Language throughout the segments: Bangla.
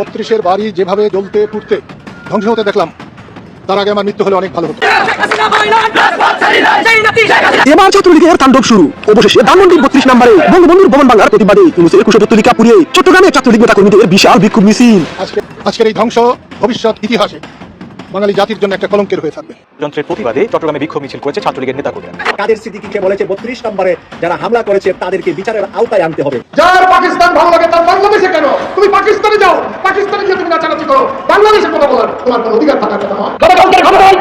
বত্রিশের বাড়ি যেভাবে জ্বলতে পুড়তে ধ্বংস হতে দেখলাম তার আগে আমার মৃত্যু হলে অনেক ভালো হতো। এবার ছাত্রলীগের তাণ্ডব শুরু। অবশেষে ধানমন্ডির বত্রিশ নম্বরে বঙ্গবন্ধুর ভবন বাংলার প্রতিবাদে ইউনুসের একুশে তুলিকা পুড়িয়ে চট্টগ্রামে ছাত্রলীগ নেতা কর্মীদের বিশাল বিক্ষোভ মিছিল। আজকের এই ধ্বংস ভবিষ্যৎ ইতিহাসে। বাঙালি জাতির জন্য একটা কলঙ্কের হয়ে থাকবে। যন্ত্রের প্রতিবাদে চট্টগ্রামে বিক্ষোভ মিছিল করেছে ছাত্রলীগের নেতাকর্মীরা। কাদের সিদ্দিকিকে বলেছে বত্রিশ নম্বরে যারা হামলা করেছে তাদেরকে বিচারের আওতায় আনতে হবে। যার পাকিস্তান ভালো লাগে তার বাংলাদেশে কেন? তুমি পাকিস্তানে যাও। পাকিস্তানে গিয়ে তুমি নাচানাচি করো। বাংলাদেশে কথা বলার তোমার কোনো অধিকার থাকার কথা নয়। গণতন্ত্রের ক্ষমতায়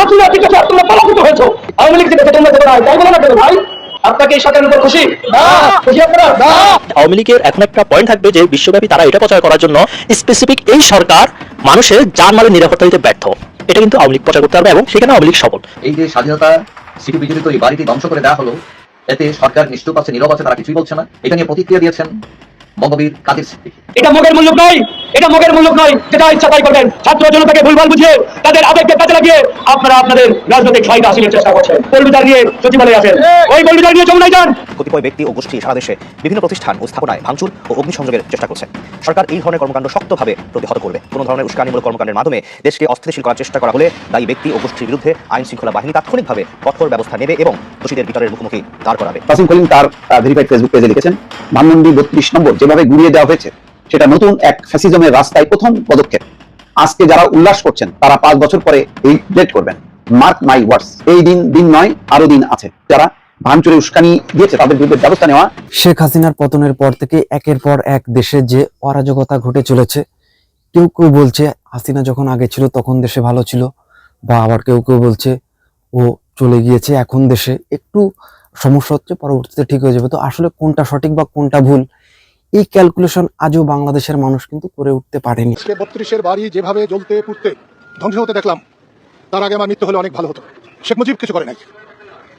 আসলে ঠিক আছে তোমরা পরাভূত হয়েছো। আওয়ামী লীগ থেকে তোমরা যেতে তাই বলে না কেন ভাই? আপনাকে এই সরকারের উপর খুশি? খুশি আপনারা? আওয়ামী লীগের এখন একটা পয়েন্ট থাকবে যে বিশ্বব্যাপী তারা এটা প্রচার করার জন্য স্পেসিফিক এই সরকার মানুষের যার মালের নিরাপত্তা দিতে ব্যর্থ। এটা কিন্তু আওয়ামী প্রচার করতে হবে এবং সেখানে আওয়ামী সফল। এই যে স্বাধীনতা, সিটি বিজড়িত এই বাড়িটি ধ্বংস করে দেওয়া হলো, এতে সরকার নিশ্চুপ আছে নীরব আছে, তারা কিছুই বলছে না। এটা নিয়ে প্রতিক্রিয়া দিয়েছেন বঙ্গবীর কাদের সিদ্দিকী? এটা মগের মূল্য নয় এটা মগের মূল্য নয় যেটা ইচ্ছা তাই করবেন। ছাত্র জনতাকে ভুলভাল বুঝিয়ে তাদের আবেগকে কাজে লাগিয়ে আপনারা আপনাদের রাজনৈতিক ফায়দা হাসিলের চেষ্টা করছেন। বলবিদার নিয়ে সচিবালয়ে আছেন। ওই বলবিদার নিয়ে যমুনায় যান কতিপয় ব্যক্তি ও গোষ্ঠী সারা দেশে বিভিন্ন প্রতিষ্ঠান ও স্থাপনায় ভাঙচুর ও অগ্নিসংযোগের চেষ্টা করছে। সরকার এই ধরনের কর্মকাণ্ড শক্তভাবে প্রতিহত করবে। কোনো ধরনের উস্কানিমূলক কর্মকাণ্ডের মাধ্যমে দেশকে অস্থিতিশীল করার চেষ্টা করা হলে দায়ী ব্যক্তি ও গোষ্ঠীর বিরুদ্ধে আইন শৃঙ্খলা বাহিনী তাৎক্ষণিকভাবে কঠোর ব্যবস্থা নেবে এবং দোষীদের বিচারের মুখোমুখি দাঁড় করাবে। কাসিম কলিম তার ভেরিফাইড ফেসবুক পেজে লিখেছেন ধানমন্ডি বত্রিশ নম্বর যেভাবে গুড়িয়ে দেওয়া হয়েছে, সেটা নতুন এক ফ্যাসিজমের রাস্তায় প্রথম পদক্ষেপ। আজকে যারা উল্লাস করছেন, তারা পাঁচ বছর পরে এই রেট করবেন। মার্ক মাই ওয়ার্ডস এই দিন দিন নয়, আরও দিন আছে। যারা ভাঙচুরে উস্কানি দিয়েছে, তাদের বিরুদ্ধে ব্যবস্থা নেওয়া। শেখ হাসিনার পতনের পর থেকে একের পর এক দেশে যে অরাজকতা ঘটে চলেছে, কেউ কেউ বলছে, হাসিনা যখন আগে ছিল, তখন দেশে ভালো ছিল, বা আবার কেউ কেউ বলছে, ও চলে গিয়েছে এখন দেশে। একটু সমস্যা হচ্ছে, পরবর্তীতে ঠিক হয়ে যাবে। তো আসলে কোনটা সঠিক বা কোনটা ভুল এই ক্যালকুলেশন আজও বাংলাদেশের মানুষ কিন্তু করে উঠতে পারেনি। বত্রিশের বাড়ি যেভাবে জ্বলতে পুড়তে ধ্বংস হতে দেখলাম, তার আগে আমার মৃত্যু হলে অনেক ভালো হতো। শেখ মুজিব কিছু করে নাই,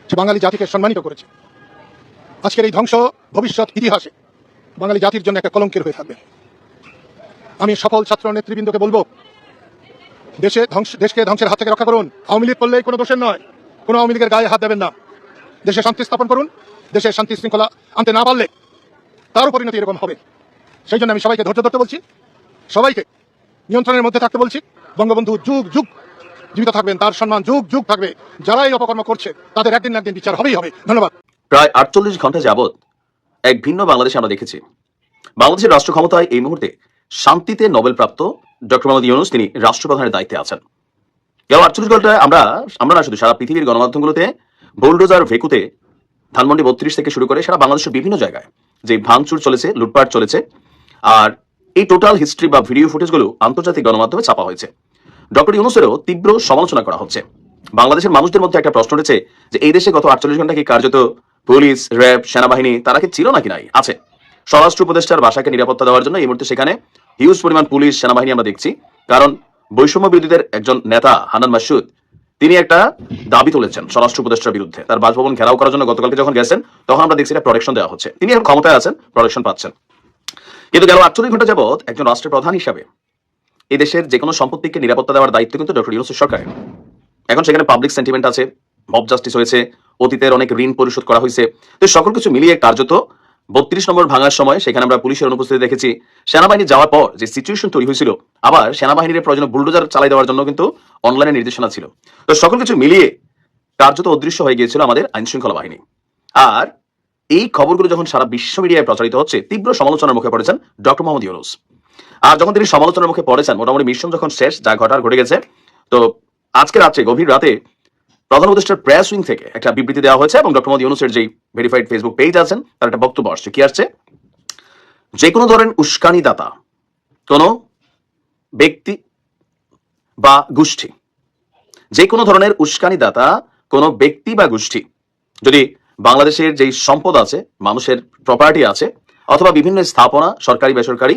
সে বাঙালি জাতিকে সম্মানিত করেছে। আজকের এই ধ্বংস ভবিষ্যৎ ইতিহাসে বাঙালি জাতির জন্য একটা কলঙ্কের হয়ে থাকবে। আমি সফল ছাত্র নেতৃবৃন্দকে বলব, দেশে ধ্বংস, দেশকে ধ্বংসের হাত থেকে রক্ষা করুন। আওয়ামী লীগ করলেই কোনো দোষের নয়, কোনো আওয়ামী লীগের গায়ে হাত দেবেন না। দেশে শান্তি স্থাপন করুন দেশের শান্তি শৃঙ্খলা আনতে না পারলে তারও পরিণতি এরকম হবে। সেই জন্য আমি সবাইকে ধৈর্য ধরতে বলছি। সবাইকে নিয়ন্ত্রণের মধ্যে থাকতে বলছি। বঙ্গবন্ধু যুগ যুগ জীবিত থাকবেন, তার সম্মান যুগ যুগ থাকবে। যারা এই অপকর্ম করছে, তাদের একদিন একদিন বিচার হবেই হবে। ধন্যবাদ। প্রায় আটচল্লিশ ঘণ্টা যাবৎ এক ভিন্ন বাংলাদেশে আমরা দেখেছি। বাংলাদেশের রাষ্ট্র ক্ষমতায় এই মুহূর্তে শান্তিতে নোবেল প্রাপ্ত ডক্টর মোহাম্মদ ইউনুস, তিনি রাষ্ট্রপ্রধানের দায়িত্বে আছেন। গেল আটচল্লিশ ঘন্টায় আমরা আমরা না শুধু, সারা পৃথিবীর গণমাধ্যমগুলোতে বোলডোজার ভেকুতে ধানমন্ডি বত্রিশ থেকে শুরু করে সারা বাংলাদেশের বিভিন্ন জায়গায় যে ভাঙচুর চলেছে, লুটপাট চলেছে, আর এই টোটাল হিস্ট্রি বা ভিডিও ফুটেজগুলো আন্তর্জাতিক গণমাধ্যমে ছাপা হয়েছে। ডক্টর ইউনুসেরও তীব্র সমালোচনা করা হচ্ছে। বাংলাদেশের মানুষদের মধ্যে একটা প্রশ্ন উঠেছে যে, এই দেশে গত আটচল্লিশ ঘণ্টা কি কার্যত পুলিশ, র্যাব, সেনাবাহিনী, তারা কি ছিল নাকি নাই? আছে। স্বরাষ্ট্র উপদেষ্টার বাসাকে নিরাপত্তা দেওয়ার জন্য এই মুহূর্তে সেখানে হিউজ পরিমাণ পুলিশ, সেনাবাহিনী আমরা দেখছি। কারণ বৈষম্য বিরোধীদের একজন নেতা, হানান মাসুদ তিনি একটা দাবি তুলেছেন স্বরাষ্ট্র উপদেষ্টার বিরুদ্ধে। তার বাসভবন ঘেরাও করার জন্য গতকালকে যখন গেছেন, তখন আমরা দেখছি এটা প্রোটেকশন দেওয়া হচ্ছে। তিনি এখন ক্ষমতায় আছেন প্রোটেকশন পাচ্ছেন। কিন্তু গেল আটচল্লিশ ঘণ্টা যাবৎ একজন রাষ্ট্রের প্রধান হিসাবে এই দেশের যে কোনো সম্পত্তিকে নিরাপত্তা দেওয়ার দায়িত্ব কিন্তু ডক্টর ইউনুসের সরকারের। এখন সেখানে পাবলিক সেন্টিমেন্ট আছে মব জাস্টিস হয়েছে, অতীতের অনেক ঋণ পরিশোধ করা হয়েছে। তো সকল কিছু মিলিয়ে কার্যত বত্রিশ নম্বর ভাঙার সময় সেখানে আমরা পুলিশের অনুপস্থিতি দেখেছি। সেনাবাহিনী যাওয়ার পর যে সিচুয়েশন তৈরি হয়েছিল, আবার সেনাবাহিনীর প্রয়োজনে বুলডোজার চালাই দেওয়ার জন্য কিন্তু অনলাইনে নির্দেশনা ছিল। তো সকল কিছু মিলিয়ে কার্যত অদৃশ্য হয়ে গিয়েছিল আমাদের আইন শৃঙ্খলা বাহিনী। আর এই খবরগুলো যখন সারা বিশ্ব মিডিয়ায় প্রচারিত হচ্ছে, তীব্র সমালোচনার মুখে পড়েছেন ডক্টর মোহাম্মদ ইউনুস। আর যখন তিনি সমালোচনার মুখে পড়েছেন, মোটামুটি মিশন যখন শেষ, যা ঘটার ঘটে গেছে, তো আজকে রাত্রে, গভীর রাতে প্রধান উপদেষ্টার প্রেস উইং থেকে একটা বিবৃতি দেওয়া হয়েছে এবং ডক্টর মোহাম্মদ ইউনুসের যেই ভেরিফাইড ফেসবুক পেজ আছেন তার একটা বক্তব্য আসছে। কি আসছে? যে কোনো ধরনের উস্কানি দাতা কোনো ব্যক্তি বা গোষ্ঠী। যে কোনো ধরনের উস্কানি দাতা কোনো ব্যক্তি বা গোষ্ঠী, যদি বাংলাদেশের যেই সম্পদ আছে, মানুষের প্রপার্টি আছে, অথবা বিভিন্ন স্থাপনা, সরকারি, বেসরকারি,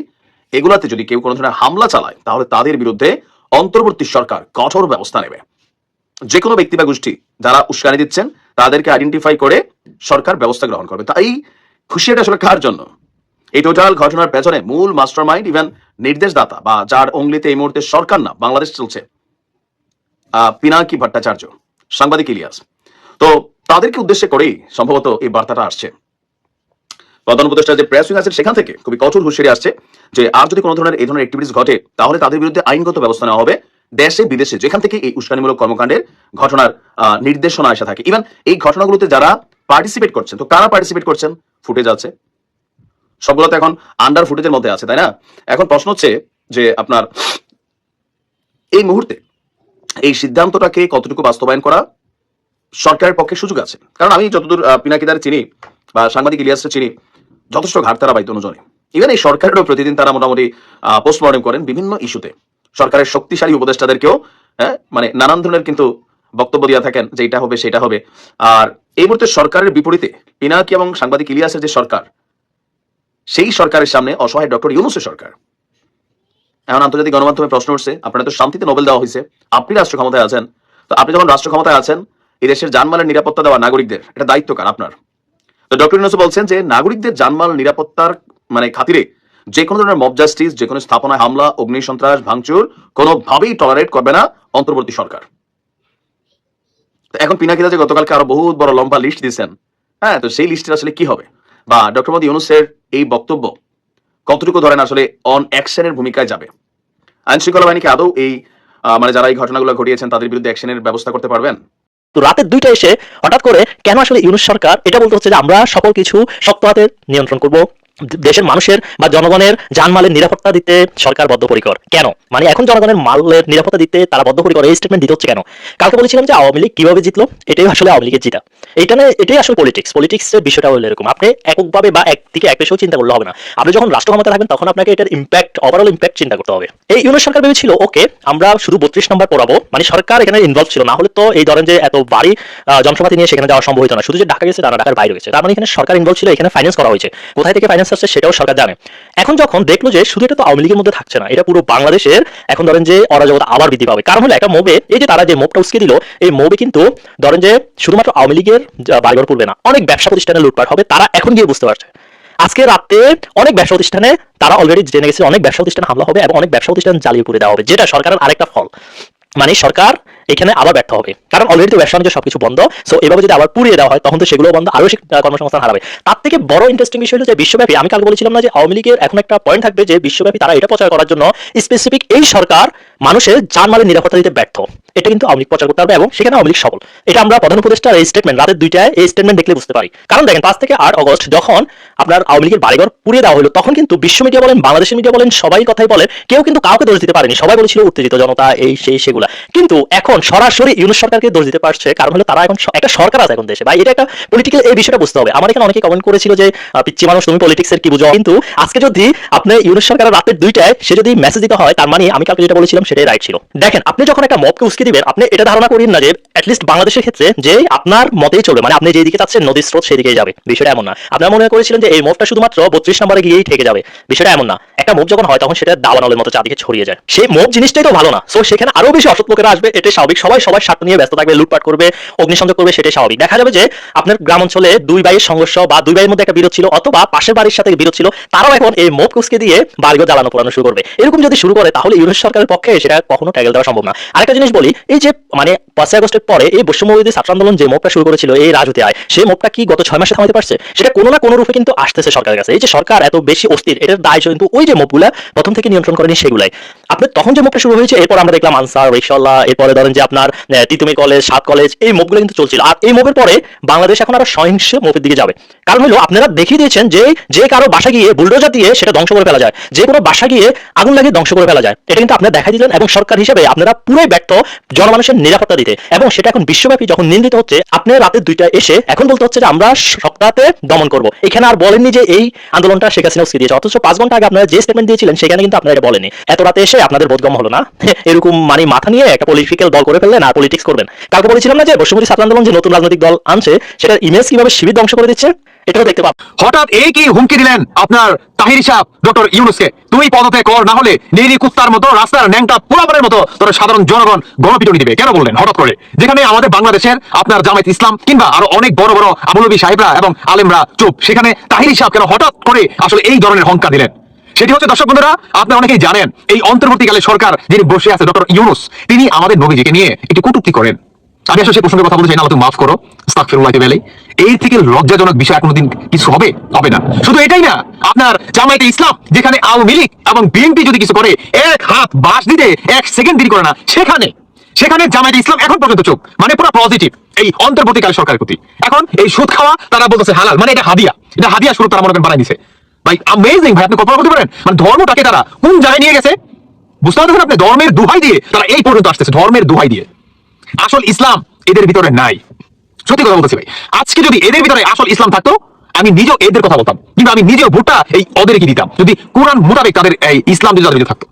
এগুলাতে যদি কেউ কোনো ধরনের হামলা চালায়, তাহলে তাদের বিরুদ্ধে অন্তর্বর্তী সরকার কঠোর ব্যবস্থা নেবে। যে কোনো ব্যক্তি বা গোষ্ঠী যারা উস্কানি দিচ্ছেন, তাদেরকে আইডেন্টিফাই করে সরকার ব্যবস্থা গ্রহণ করবে। তাই খুশিটা আসলে কার জন্য? এই টোটাল ঘটনার পেছনে মূল মাস্টার মাইন্ড ইভেন নির্দেশদাতা বা যার অঙ্গলিতে এই মুহূর্তে সরকার না, বাংলাদেশ চলছে। পিনাকি ভট্টাচার্য, সাংবাদিক ইলিয়াস। তো তাদেরকে উদ্দেশ্য করেই সম্ভবত এই বার্তাটা আসছে। প্রধান উপদেষ্টা যে প্রেস উইং আছেন সেখান থেকে খুবই কঠোর হুঁশিয়ারি আসছে যে আর যদি কোনো ধরনের এই ধরনের অ্যাক্টিভিটিস ঘটে, তাহলে তাদের বিরুদ্ধে আইনগত ব্যবস্থা নেওয়া হবে দেশে, বিদেশে, যেখান থেকে এই উস্কানিমূলক কর্মকাণ্ডের ঘটনার নির্দেশনা আসা থাকে। ইভেন এই ঘটনাগুলোতে যারা পার্টিসিপেট করছেন, তো কারা পার্টিসিপেট করছেন? ফুটেজ আছে। সবগুলো তো এখন আন্ডার ফুটেজের মধ্যে আছে, তাই না? এখন প্রশ্ন হচ্ছে যে আপনার এই মুহূর্তে এই সিদ্ধান্তটাকে কতটুকু বাস্তবায়ন করা সরকারের পক্ষে সুযোগ আছে? কারণ আমি যতদূর পিনাকিদার চিনি বা সাংবাদিক ইলিয়াসকে চিনি, যথেষ্ট ঘাট তারা পাইতো জনে। ইভেন এই সরকারেরও প্রতিদিন তারা মোটামুটি পোস্টমর্টম করেন বিভিন্ন ইস্যুতে সরকারের শক্তিশালী উপদেষ্টাদেরকেও হ্যাঁ মানে নানান ধরনের কিন্তু বক্তব্য দিয়ে থাকেন যে এটা হবে, সেটা হবে। আর এই মুহূর্তে সরকারের বিপরীতে পিনাকি এবং সাংবাদিক ইলিয়াসের যে সরকার সেই সরকারের সামনে অসহায় ডক্টর ইউনুসের সরকার। এখন আন্তর্জাতিক গণমাধ্যমে প্রশ্ন উঠছে, আপনারা তো শান্তিতে নোবেল দেওয়া হয়েছে, আপনি রাষ্ট্র ক্ষমতায় আছেন। তো আপনি যখন রাষ্ট্র ক্ষমতায় আছেন, এই দেশের জানমালের নিরাপত্তা দেওয়া নাগরিকদের, এটা দায়িত্ব কার? আপনার। তো ডক্টর ইউনুস বলছেন যে, নাগরিকদের জানমাল নিরাপত্তার মানে খাতিরে যে কোনো ধরনের মব জাস্টিস যে কোনো স্থাপনায় হামলা, অগ্নি সন্ত্রাস, ভাঙচুর, কোনোভাবেই টলারেট করবে না অন্তর্বর্তী সরকার। এখন পিনাকিদা যে গতকালকে আরও বহুত বড় লম্বা লিস্ট দিয়েছেন হ্যাঁ তো সেই লিস্টের আসলে কি হবে? বা ডক্টর মোদী ইউনুসের এই বক্তব্য কতটুকু ধরেন আসলে অন অ্যাকশনের ভূমিকায় যাবে? আইন শৃঙ্খলা বাহিনীকে আদৌ এই মানে যারা এই ঘটনাগুলো ঘটিয়েছেন, তাদের বিরুদ্ধে অ্যাকশনের ব্যবস্থা করতে পারবেন? তো রাতের দুইটা এসে হঠাৎ করে কেন আসলে ইউনুস সরকার এটা বলতে হচ্ছে যে আমরা সকল কিছু শক্ত হাতে নিয়ন্ত্রণ করব? দেশের মানুষের বা জনগণের জানমালের নিরাপত্তা দিতে সরকার বদ্ধপরিকর। কেন? মানে এখন জনগণের মালের নিরাপত্তা দিতে তারা বদ্ধপরিকর, এই স্টেটমেন্ট দিতে হচ্ছে কেন? কালকে বলেছিলাম যে আওয়ামী লীগ কীভাবে জিতলো? এটাই আসলে আওয়ামী লীগের জিতা। এইটা না এটাই আসলে পলিটিক্স পলিটিক্স এর বিষয়টা হলো এরকম। আপনি এককভাবে বা একদিকে এক পেশেও চিন্তা করলে হবে না। আপনি যখন রাষ্ট্র ক্ষমতা থাকবেন, তখন আপনাকে এটার ইম্প্যাক্ট ওভারঅল ইম্প্যাক্ট চিন্তা করতে হবে। এই ইউনিট সরকার ভেবেছিল, ওকে, আমরা শুধু বত্রিশ নম্বর পড়াবো। মানে সরকার এখানে ইনভলভ ছিল না। হলে তো এই ধরেন যে এত বাড়ি জনসভাতে নিয়ে সেখানে যাওয়া সম্ভব হতো না। শুধু যে ঢাকা গেছে, তারা ঢাকার বাইরে গেছে। তার মানে এখানে সরকার ইনভলভ ছিল, এখানে ফাইন্যান্স করা হয়েছে। কোথায় থেকে ফাইন্যান্স আসছে সেটাও সরকার জানে। এখন যখন দেখল যে শুধু এটা তো আওয়ামী লীগের মধ্যে থাকছে না, এটা পুরো বাংলাদেশের, এখন ধরেন যে অরাজকতা আবার বৃদ্ধি পাবে। কারণ হলো একটা মোবে, এই যে তারা যে মোবটা উস্কে দিল, এই মোবে কিন্তু ধরেন যে শুধুমাত্র আওয়ামী লীগের বাড়িঘর পড়বে না, অনেক ব্যবসা প্রতিষ্ঠানে লুটপাট হবে, তারা এখন গিয়ে বুঝতে পারছে। আজকে রাতে অনেক ব্যবসা প্রতিষ্ঠানে তারা অলরেডি জেনে গেছে অনেক ব্যবসা প্রতিষ্ঠানে হামলা হবে এবং অনেক ব্যবসা প্রতিষ্ঠান জ্বালিয়ে পুড়ে দেওয়া হবে, যেটা সরকারের আরেকটা ফল। মানে সরকার এখানে আবার ব্যর্থ হবে। কারণ অলরেডি তো ব্যবসা বাণিজ্য সবকিছু বন্ধ সো এভাবে যদি আবার পুড়িয়ে দেওয়া হয়, তখন তো সেগুলো বন্ধ, আরও কর্মসংস্থান হারাবে। তার থেকে বড় ইন্টারেস্টিং বিষয় হলো যে বিশ্বব্যাপী, আমি কাল বলেছিলাম না যে আওয়ামী লীগের এখন একটা পয়েন্ট থাকবে যে বিশ্বব্যাপী তারা এটা প্রচার করার জন্য স্পেসিফিক এই সরকার মানুষের জানমালের নিরাপত্তা দিতে ব্যর্থ। এটা কিন্তু আওয়ামী প্রচার করতে পারবে এবং সেখানে আওয়ামী লীগ সফল। এটা আমরা প্রধান উপদেষ্টার এই স্টেটমেন্ট রাতের দুইটায় এই স্টেটমেন্ট দেখলে বুঝতে পারি। কারণ দেখেন, পাঁচ থেকে আট অগস্ট যখন আপনার আওয়ামী লীগের বাড়িঘর পুড়িয়ে দেওয়া হলো, তখন কিন্তু বিশ্ব মিডিয়া বলেন বাংলাদেশের মিডিয়া বলেন, সবাই কথাই বলেন, কেউ কিন্তু কাউকে দোষ দিতে পারেনি। সবাই বলেছিল, উত্তেজিত জনতা, এই সেই সেগুলা। কিন্তু এখন সরাসরি ইউনুস সরকারকে দোষ দিতে পারছে, কারণ হলো তারা এখন একটা সরকার আছে এখন দেশে। ভাই, এটা একটা পলিটিক্যাল এই বিষয়টা বুঝতে হবে। আমার এখানে অনেকে কমেন্ট করেছিল যে পিচ্ছি মানুষ, তুমি পলিটিক্স এর কি বুঝো? কিন্তু আজকে যদি আপনি ইউনুস সরকারের রাতের দুইটায় সে যদি মেসেজ দিতে হয়, তার মানে আমি কালকে যেটা বলেছিলাম সেটাই রাইট ছিল। দেখেন, আপনি যখন একটা মবকে উস্কে দিবেন, আপনি এটা ধারণা করেন না যে অ্যাটলিস্ট বাংলাদেশের ক্ষেত্রে যে আপনার মতেই চলবে মানে আপনি যেদিকে চাচ্ছেন নদীর স্রোত সেদিকেই যাবে। বিষয়টা এমন না। আপনার মনে করেছিলেন যে এই মুভটা শুধুমাত্র বত্রিশ নম্বরে গিয়েই থেকে যাবে। বিষয়টা এমন না। একটা মুভ যখন হয়, তখন সেটা দাওয়ানলের মতো চারদিকে ছড়িয়ে যায়। সেই মুভ জিনিসটাই তো ভালো না। সো সেখানে আরও বেশি অসৎ লোকেরা আসবে এটা স্বাভাবিক। সবাই সবার স্বার্থ নিয়ে ব্যস্ত থাকবে, লুটপাট করবে, অগ্নিসংযোগ করবে, সেটাই স্বাভাবিক। দেখা যাবে যে, আপনার গ্রাম অঞ্চলে দুই ভাইয়ের সংঘর্ষ বা দুই ভাইয়ের মধ্যে একটা বিরোধ ছিল, অথবা পাশের বাড়ির সাথে বিরোধ ছিল, তারাও এখন এই মুভ কুসকে দিয়ে বাড়িঘর জ্বালানো পোড়ানো শুরু করবে। এরকম যদি শুরু করে, তাহলে ইউনিট সরকারের পক্ষে সেটা কখনো ট্যাগেল দেওয়া সম্ভব না। আরেকটা জিনিস বলি, এই যে মানে পাঁচই আগস্টের পরে এই বৈষম্যবিরোধী ছাত্র আন্দোলন যে মোবটা শুরু করেছিল এই রাজুতে আয়, সেই মোবটা কি গত ছয় মাসে থামাতে পারছে? সেটা কোনো না কোনো রূপে কিন্তু আসতেছে সরকারের কাছে। এই যে সরকার এত বেশি অস্থির, এটার দায় কিন্তু ওই যে মোবগুলা প্রথম থেকে নিয়ন্ত্রণ করেনি সেগুলাই। আপনি তখন যে মোবটা শুরু হয়েছে, এরপর আমরা দেখলাম আনসার রিক্সাল্লাহ এরপরে ধরেন যে আপনার তিতুমি কলেজ, সাত কলেজ, এই মোবগুলো কিন্তু চলছিল। আর এই মোবের পরে বাংলাদেশ এখন আরও সহিংস মোবের দিকে যাবে। কারণ হলো, আপনারা দেখিয়ে দিয়েছেন যে যে কারও বাসা গিয়ে বুলডোজার দিয়ে সেটা ধ্বংস করে ফেলা যায়। যে কোনো বাসা গিয়ে আগুন লাগিয়ে ধ্বংস করে ফেলা যায়। এটা কিন্তু আপনারা দেখা দিলেন এবং সরকার হিসেবে আপনারা পুরোই ব্যর্থ জনমানুষের নিরাপত্তা দিতে। এবং সেটা এখন বিশ্বব্যাপী যখন নিন্দিত হচ্ছে, আপনি রাতের দুইটা এসে এখন বলতে হচ্ছে যে আমরা সপ্তাহে দমন করব। এখানে আর বলেননি যে এই আন্দোলনটা শেখ হাসিনা উস্কে দিয়েছে অথচ পাঁচ ঘণ্টা আগে আপনারা যে স্টেটমেন্ট দিয়েছিলেন, সেখানে কিন্তু আপনারা এটা বলেনি এত রাতে এসে আপনাদের বোধগম হলো না? এরকম মানে মাথা নিয়ে একটা পলিটিক্যাল দল করে ফেললেন আর পলিটিক্স করবেন। কালকে বলেছিলাম না যে বৈষম্যী ছাত্র আন্দোলন যে নতুন রাজনৈতিক দল আনছে, সেটার ইমেজ কীভাবে শিবির ধ্বংস করে দিচ্ছে? এটাও দেখতে পাবো। হঠাৎ এই কি হুমকি দিলেন আপনার তাহির সাহ, ডক্টর ইউনুসকে? তুই পদত্যাগ কর, না হলে নিরি কুত্তার মতো রাস্তার ন্যাংটা পোলাপারের মতো তোর সাধারণ জনগণ গণপিটুনি দিবে। কেন বললেন হঠাৎ করে? যেখানে আমাদের বাংলাদেশের আপনার জামায়াত ইসলাম কিংবা আরও অনেক বড় বড় আমলবী সাহেবরা এবং আলেমরা চুপ। সেখানে তাহির সাহেব কেন হঠাৎ করে আসলে এই ধরনের হংকা দিলেন? সেটি হচ্ছে, দর্শক বন্ধুরা, আপনারা অনেকেই জানেন, এই অন্তর্বর্তীকালে সরকার যিনি বসে আছে, ডক্টর ইউনুস, তিনি আমাদের নবীজিকে নিয়ে একটি কটূক্তি করেন। আমি আসলে সেই প্রসঙ্গে কথা চাই না তুমি মাফ করো, আস্তাগফিরুল্লাহ বেলাই এই থেকে লজ্জাজনক বিষয় কোনোদিন কিছু হবে? হবে না। শুধু এটাই না, আপনার জামায়াতে ইসলাম, যেখানে আওয়ামী লীগ এবং বিএনপি যদি কিছু করে, এক হাত বাস দিতে এক সেকেন্ড দেরি করে না। সেখানে সেখানে জামায়াতে ইসলাম এখন পর্যন্ত চোখ মানে পুরো পজিটিভ এই অন্তর্বর্তীকালে সরকারের প্রতি। এখন এই সুদ খাওয়া, তারা বলতেছে হালাল মানে এটা হাদিয়া। এটা হাদিয়া শুরু তারা মনে করেন বানাই দিছে। ভাই অ্যামেজিং ভাই, আপনি কল্পনা করতে পারেন মানে ধর্মটাকে তারা কোন জায়গায় নিয়ে গেছে? বুঝতে পারছেন আপনি? ধর্মের দুহাই দিয়ে তারা এই পর্যন্ত আসতেছে, ধর্মের দুহাই দিয়ে। আসল ইসলাম এদের ভিতরে নাই। সত্যি কথা বলতেছি ভাই। আজকে যদি এদের ভিতরে আসল ইসলাম থাকতো আমি নিজেও এদের কথা বলতাম। কিন্তু আমি নিজেও ভোটটা এই ওদেরকে দিতাম? যদি কোরআন মোতাবেক তাদের এই ইসলাম যদি তাদের থাকতো।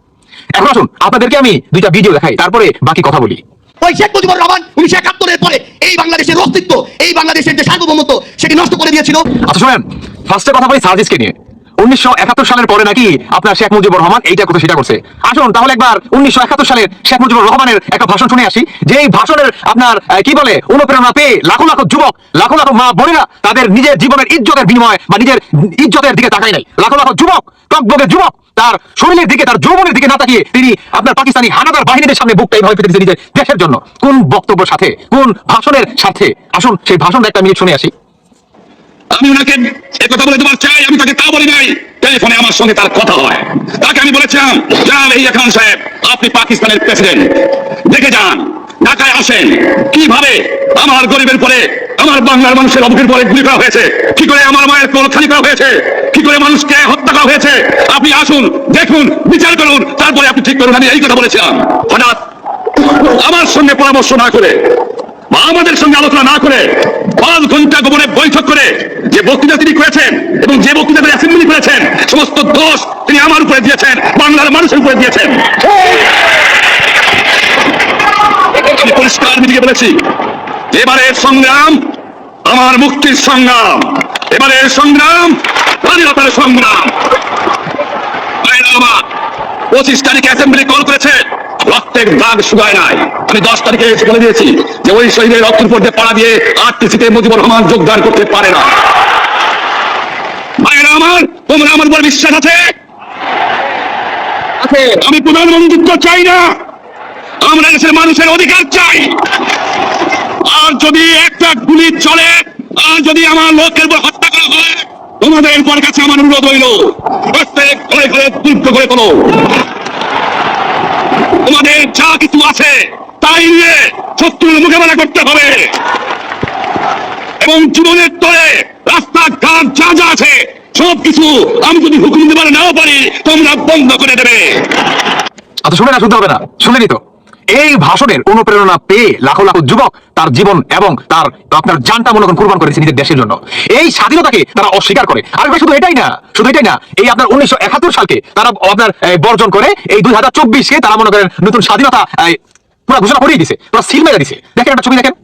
এখন আসুন আপনাদেরকে আমি দুইটা ভিডিও দেখাই তারপরে বাকি কথা বলি। ওই শেখ মুজিবুর রহমান উনিশশো একাত্তরের পরে এই বাংলাদেশের অস্তিত্ব এই বাংলাদেশের যে সার্বভৌমত্ব সেটি নষ্ট করে দিয়েছিল। আচ্ছা শোনেন ফার্স্টে কথা বলি সার্জিসকে নিয়ে। উনিশশো একাত্তর সালের পরে নাকি আপনার শেখ মুজিবুর রহমান এইটা করতে সেটা করছে। আসুন, তাহলে একবার উনিশশো একাত্তর সালের শেখ মুজিবুর রহমানের একটা ভাষণ শুনে আসি। যে এই ভাষণের আপনার কি বলে, অনুপ্রেরণা পেয়ে লাখো লাখো যুবক, লাখো লাখো মা বোনেরা তাদের নিজের জীবনের ইজ্জতের বিনিময় বা নিজের ইজ্জতের দিকে তাকাই নাই। লাখো লাখো যুবক, টকবগে যুবক, তার শরীরের দিকে, তার যৌবনের দিকে না তাকিয়ে তিনি আপনার পাকিস্তানি হানাদার বাহিনীদের সামনে বুকটাই ভয় পেতে দেশের জন্য। কোন বক্তব্যের সাথে, কোন ভাষণের সাথে? আসুন, সেই ভাষণটা একটা মিনিট শুনে আসি। আমি ওনাকে এ কথা বলে তোমার চাই, আমি তাকে তা বলি নাই। টেলিফোনে আমার সঙ্গে তার কথা হয়। তাকে আমি বলেছিলাম যান এই খান সাহেব, আপনি পাকিস্তানের প্রেসিডেন্ট দেখে যান, ঢাকায় আসেন। কীভাবে আমার গরিবের পরে, আমার বাংলার মানুষের অবুকের পরে গুলি করা হয়েছে? কি করে আমার মায়ের কোল খালি করা হয়েছে? কি করে মানুষকে হত্যা করা হয়েছে? আপনি আসুন, দেখুন, বিচার করুন। তারপরে আপনি ঠিক করুন, আমি এই কথা বলেছিলাম। হঠাৎ আমার সঙ্গে পরামর্শ না করে আমাদের সঙ্গে আলোচনা না করে পাঁচ ঘণ্টা গোপনে বৈঠক করে যে বক্তৃতা তিনি করেছেন এবং যে বক্তৃতা অ্যাসেম্বলি করেছেন, সমস্ত দোষ তিনি আমার উপরে দিয়েছেন, বাংলার মানুষের উপরে দিয়েছেন। আমি পরিষ্কার দিদিকে বলেছি, এবারের সংগ্রাম আমার মুক্তির সংগ্রাম, এবারের সংগ্রাম স্বাধীনতার সংগ্রাম। পঁচিশ তারিখে অ্যাসেম্বলি কল করেছে। রক্তের দাগ শুকায় নাই। আমি দশ তারিখে এসে বলে দিয়েছি যে ওই শহীদের রক্তের উপর দিয়ে পাড়া দিয়ে আটটিসিতে মুজিবুর রহমান যোগদান করতে পারে না। ভাইরা আমার তোমরা আমার উপর বিশ্বাস আছে? আমি প্রধানমন্ত্রিত্ব চাই না। আমরা দেশের মানুষের অধিকার চাই। আর যদি একটা গুলি চলে আর যদি আমার লোকের উপর হত্যা করা হয় তোমাদের উপর কাছে আমার অনুরোধ হইল প্রত্যেক ঘরে ঘরে দুর্গ করে তোলো। তোমাদের যা কিছু আছে, তাই নিয়ে শত্রুর মোকাবেলা করতে হবে। এবং জীবনের তরে রাস্তাঘাট যা যা আছে সব কিছু আমি যদি হুকুম দেবার নাও পারি, তোমরা বন্ধ করে দেবে। আচ্ছা শুনে না, শুনতে হবে না। শুনেনি তো। এই ভাষণের অনুপ্রেরণা পেয়ে লাখো লাখো যুবক তার জীবন এবং তার আপনার জানটা মনে কুরবান করেছে নিজের দেশের জন্য। এই স্বাধীনতাকে তারা অস্বীকার করে। আর ভাই, শুধু এটাই না, শুধু এটাই না, এই আপনার উনিশশো একাত্তর সালকে তারা আপনার বর্জন করে এই দুই হাজার চব্বিশকে তারা মনে করেন নতুন স্বাধীনতা পুরো ঘোষণা করিয়ে দিছে, পুরো সিল মেরে দিছে। দেখেন একটা ছবি দেখেন।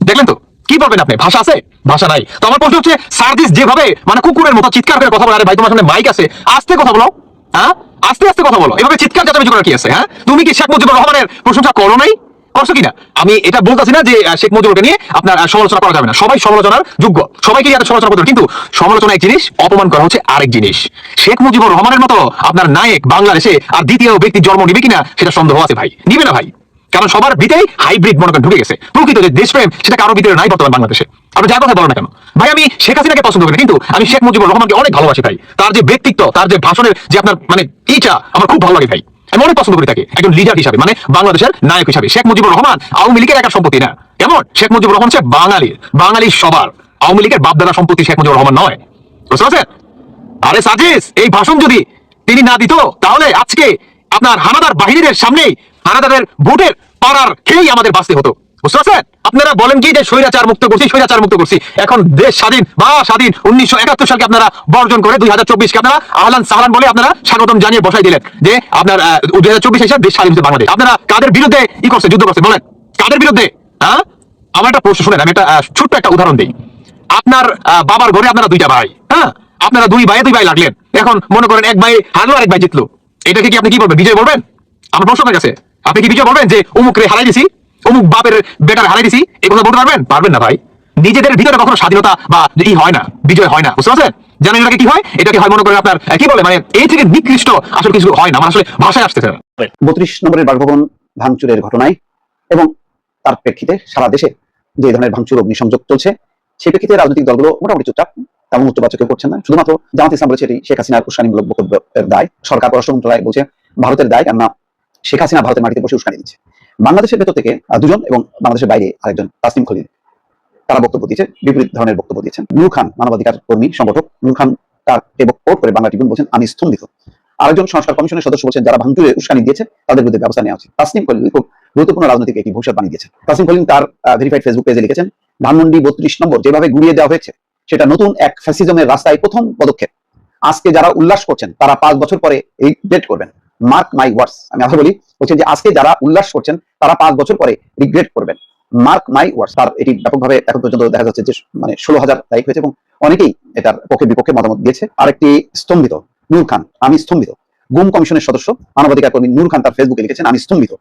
দেখলেন তো? কি বলবেন আপনি? ভাষা আছে? ভাষা নাই। তো আমার প্রশ্ন হচ্ছে, সার্দিস যেভাবে মানে কুকুরের মতো চিৎকার করে কথা বলে, আরে ভাই, তোমার সামনে মাইক আছে, আস্তে কথা বলো। হ্যাঁ? আস্তে আস্তে কথা বলো। এভাবে চিৎকার চেঁচামেচি করার কি আছে হ্যাঁ? তুমি কি শেখ মুজিবুর রহমানের প্রশংসা করো নাই? করছ কিনা? আমি এটা বলতেছি না যে শেখ মুজিবুরকে নিয়ে আপনার সমালোচনা করা যাবে না। সবাই সমালোচনার যোগ্য। সবাইকে এত সমালোচনা করতে। কিন্তু সমালোচনা এক জিনিস, অপমান করা হচ্ছে আরেক জিনিস। শেখ মুজিবুর রহমানের মতো আপনার নায়ক বাংলাদেশে আর দ্বিতীয় ব্যক্তি জন্ম নিবে কিনা, সেটা সন্দেহ আছে ভাই। নিবে না ভাই। কারণ সবার ভিতরেই হাইব্রিড মনে করেন ঢুকে গেছে। প্রকৃত যে দেশপ্রেম, সেটা কারও ভিতরে নাই বর্তমান বাংলাদেশে। আপনি যার কথা বলো না কেন? ভাই, আমি শেখ হাসিনাকে পছন্দ করি কিন্তু আমি শেখ মুজিবুর রহমানকে অনেক ভালোবাসি ভাই। তার যে ব্যক্তিত্ব, তার যে ভাষণের যে আপনার মানে ইচ্ছা, আমার খুব ভালো লাগে ভাই। আমি অনেক পছন্দ করি তাকে, একজন লিডার হিসাবে মানে বাংলাদেশের নায়ক হিসাবে। শেখ মুজিবুর রহমান আওয়ামী লীগের একা সম্পত্তি না। কেমন? শেখ মুজিবুর রহমান হচ্ছে বাঙালির বাঙালির সবার। আওয়ামী লীগের বাপদাদা সম্পত্তি শেখ মুজিবুর রহমান নয়। বুঝতে পারছেন? আরে সাজিস, এই ভাষণ যদি তিনি না দিত, তাহলে আজকে আপনার হানাদার বাহিনীদের সামনেই হানাদারের ভোটের পাড়ার খেয়েই আমাদের বাঁচতে হতো। বুঝতে পারছেন? আপনারা বলেন কি যে স্বৈরাচার মুক্ত করছি স্বৈরাচার মুক্ত করছি। এখন দেশ স্বাধীন বা স্বাধীন উনিশশো একাত্তর সালকে আপনারা বর্জন করে দুই হাজার চব্বিশকে আপনারা আহলান বলে আপনারা স্বাগতম জানিয়ে বসাই দিলেন যে আপনার দুই হাজার চব্বিশ হিসাবে দেশ স্বাধীন হয়েছে বাংলাদেশ। আপনারা কাদের বিরুদ্ধে ই করছে, যুদ্ধ করছে, বলেন? কাদের বিরুদ্ধে? হ্যাঁ? আমার একটা প্রশ্ন শুনেন, আমি একটা ছোট্ট একটা উদাহরণ দিই। আপনার বাবার ঘরে আপনারা দুইটা ভাই হ্যাঁ? আপনারা দুই ভাই দুই ভাই লাগলেন। এখন মনে করেন এক ভাই হারলো আর এক ভাই জিতলো। এটাকে কি আপনি কি বলবেন? বিজয় বলবেন? আমার প্রশ্ন কাছে। আপনি কি বিজয় বলবেন যে, অমুক রে হারাই দিছি অমুক বাপের বেটার হারাই দিছি, এই কথা বলতে পারবেন? পারবেন না ভাই। নিজেদের ভিতরে কখনো স্বাধীনতা বা ই হয় না, বিজয় হয় না, বুঝতে পারছেন? জানেন এটাকে কি হয়? এটাকে হয় মনে করেন আপনার কি বলে মানে এই থেকে নিকৃষ্ট আসলে কিছু হয় না আমার আসলে ভাষায় আসতেছে না। বত্রিশ নম্বরের বাসভবন ভাঙচুরের ঘটনায় এবং তার প্রেক্ষিতে সারা দেশে যে ধরনের ভাঙচুর, অগ্নিসংযোগ চলছে, সেই প্রেক্ষিতে রাজনৈতিক দলগুলো মোটামুটি চুপচাপ, তেমন উচ্চবাচ্য কেউ করছেন না। শুধুমাত্র জামাত ইসলাম বলেছে এটি শেখ হাসিনার উস্কানিমূলক বক্তব্যের দায়। সরকার, পররাষ্ট্র মন্ত্রণালয় বলছে, ভারতের দায়, কেননা শেখ হাসিনা ভারতের মাটিতে বসে উস্কানি দিচ্ছে। বাংলাদেশের ভেতর থেকে দুজন এবং বাংলাদেশের বাইরে আরেকজন তাসলিম খলিল। তারা বক্তব্য দিয়েছে, বিপরীত ধরনের বক্তব্য দিয়েছেন। নূর খান, মানবাধিকার কর্মী, সংগঠক। নূর খান তার কোর্ট করে বাংলা ট্রিবিউন বলছেন, আমি স্তম্ভিত আরেকজন সংস্কার কমিশনের সদস্য বলছেন, যারা ভাঙচুরে উস্কানি দিয়েছে, তাদের বিরুদ্ধে ব্যবস্থা নেওয়া উচিত। তাসলিম খলিল খুব গুরুত্বপূর্ণ রাজনৈতিক একটি ভবিষ্যৎবাণী দিয়েছেন। তাসলিম খলিল তার ভেরিফাইড ফেসবুক পেজে লিখেছেন, ধানমন্ডি বত্রিশ নম্বর, যেভাবে গুড়িয়ে দেওয়া হয়েছে, সেটা নতুন এক ফ্যাসিজমের রাস্তায় প্রথম পদক্ষেপ। আজকে যারা উল্লাস করছেন, তারা পাঁচ বছর পরে এই ডেট করবেন। মার্ক মাই ওয়ার্ডস আমি আবার বলি বলছেন যে আজকে যারা উল্লাস করছেন, তারা পাঁচ বছর পরে রিগ্রেট করবেন। মার্ক মাই ওয়ার্ডস তার এটি ব্যাপকভাবে এখন পর্যন্ত দেখা যাচ্ছে যে মানে ষোলো হাজার লাইক হয়েছে এবং অনেকেই এটার পক্ষে বিপক্ষে মতামত দিয়েছে। আরেকটি স্তম্ভিত, নূর খান, আমি স্তম্ভিত। গুম কমিশনের সদস্য মানবাধিকার কর্মী নূর খান তার ফেসবুকে লিখেছেন, আমি স্তম্ভিত।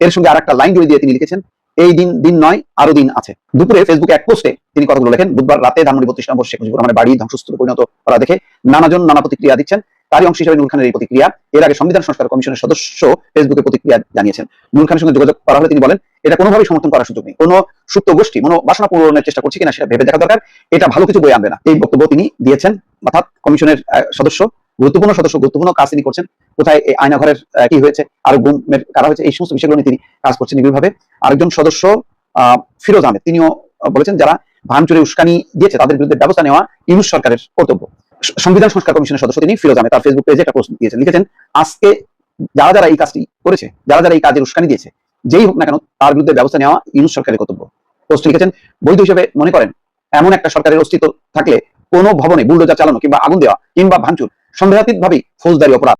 এর সঙ্গে আর একটা লাইন জুড়ে দিয়ে তিনি লিখেছেন এই দিন দিন নয়, আরও দিন আছে। দুপুরে ফেসবুকে এক পোস্টে তিনি কথাগুলো লেখেন, বুধবার রাতে ধানমন্ডি বত্রিশ নম্বর শেখ মুজিবুর রহমানের বাড়ি ধ্বংসস্তূপে পরিণত করা দেখে নানাজন নানা প্রতিক্রিয়া দিচ্ছেন। তারই অংশ হিসেবে নূর খানের এই প্রতিক্রিয়া। এর আগে সংবিধান সংস্কার কমিশনের সদস্য ফেসবুকে প্রতিক্রিয়া জানিয়েছেন। নূর খানের সঙ্গে যোগাযোগ করা হলে তিনি বলেন, এটা কোনোভাবেই সমর্থন করার সুযোগ নেই। কোনো সুপ্ত গোষ্ঠী, কোনো বাসনা পূরণের চেষ্টা করছে কিনা সেটা ভেবে দেখা দরকার। এটা ভালো কিছু বই আনবে না। এই বক্তব্য তিনি দিয়েছেন, অর্থাৎ কমিশনের সদস্য, গুরুত্বপূর্ণ সদস্য, গুরুত্বপূর্ণ কাজ তিনি করছেন। কোথায় এই আয়নাঘরের কি হয়েছে, আর গুমের কারা হয়েছে, এই সমস্ত বিষয়গুলো নিয়ে তিনি কাজ করছেন নিবিড়ভাবে। আরেকজন সদস্য ফিরোজ আহমেদ, তিনিও বলেছেন যারা ভাঙচুরে উস্কানি দিয়েছে তাদের বিরুদ্ধে ব্যবস্থা নেওয়া ইউনুস সরকারের কর্তব্য। সংবিধান সংস্কার কমিশনের সদস্য তিনি ফিরোজ আহমেদ, তার ফেসবুক পেজে একটা পোস্ট দিয়েছেন, লিখেছেন, আজকে যারা যারা এই কাজটি করেছে, যারা যারা এই কাজের উস্কানি দিয়েছে, যেই হোক না কেন, তার বিরুদ্ধে ব্যবস্থা নেওয়া ইউনুস সরকারের কর্তব্য। পোস্ট লিখেছেন, বৈধ হিসেবে মনে করেন, এমন একটা সরকারের অস্তিত্ব থাকলে কোনো ভবনে বুলডোজার চালানো কিংবা আগুন দেওয়া কিংবা ভাঙচুর সন্দেহাতীত ভাবেই ফৌজদারি অপরাধ